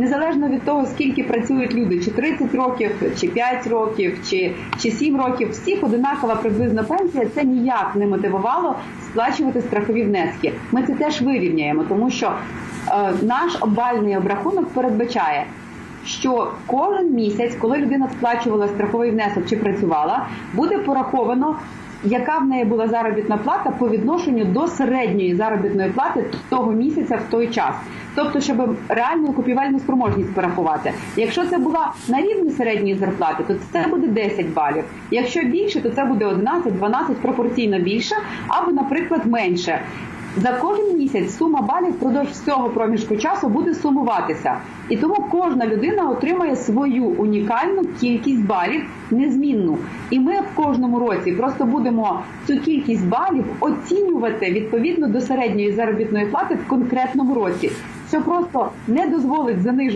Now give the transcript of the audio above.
Незалежно від того, скільки працюють люди, чи 30 років, чи 5 років, чи, чи 7 років, всіх одинакова приблизна пенсія, це ніяк не мотивувало сплачувати страхові внески. Ми це теж вирівняємо, тому що е, наш обвальний обрахунок передбачає, що кожен місяць, коли людина сплачувала страховий внесок чи працювала, буде пораховано. Яка в неї була заробітна плата по відношенню до середньої заробітної плати того місяця в той час? Тобто, щоб реальну купівельну спроможність порахувати. Якщо це була на рівні середньої зарплати, то це буде 10 балів. Якщо більше, то це буде 11-12 пропорційно більше, або, наприклад, менше. За кожен місяць сума балів впродовж всього проміжку часу буде сумуватися, і тому кожна людина отримає свою унікальну кількість балів незмінну. І ми в кожному році просто будемо цю кількість балів оцінювати відповідно до середньої заробітної плати в конкретному році, що просто не дозволить занижувати.